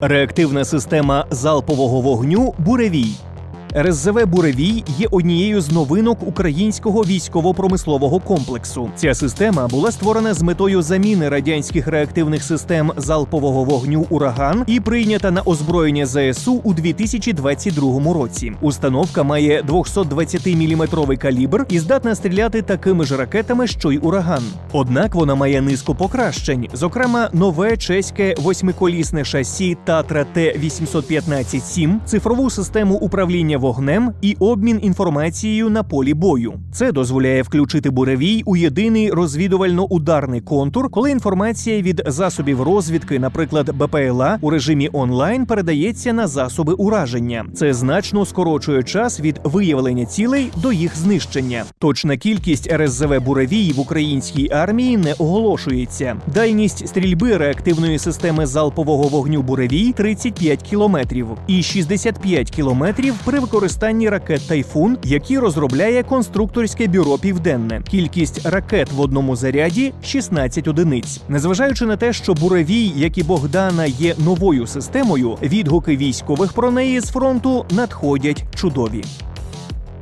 Реактивна система залпового вогню Буревій. РСЗВ Буревій є однією з новинок українського військово-промислового комплексу. Ця система була створена з метою заміни радянських реактивних систем залпового вогню Ураган і прийнята на озброєння ЗСУ у 2022 році. Установка має 220-мм калібр і здатна стріляти такими ж ракетами, що й ураган. Однак вона має низку покращень, зокрема, нове чеське восьмиколісне шасі Татра Т-815-7, цифрову систему управління вогнем і обмін інформацією на полі бою. Це дозволяє включити буревій у єдиний розвідувально-ударний контур, коли інформація від засобів розвідки, наприклад, БПЛА, у режимі онлайн передається на засоби ураження. Це значно скорочує час від виявлення цілей до їх знищення. Точна кількість РСЗВ буревій в українській армії не оголошується. Дальність стрільби реактивної системи залпового вогню буревій 35 кілометрів і 65 кілометрів при використанні ракет Тайфун, які розробляє конструкторське бюро Південне. Кількість ракет в одному заряді 16 одиниць. Незважаючи на те, що буревій, як і Богдана, є новою системою, відгуки військових про неї з фронту надходять чудові.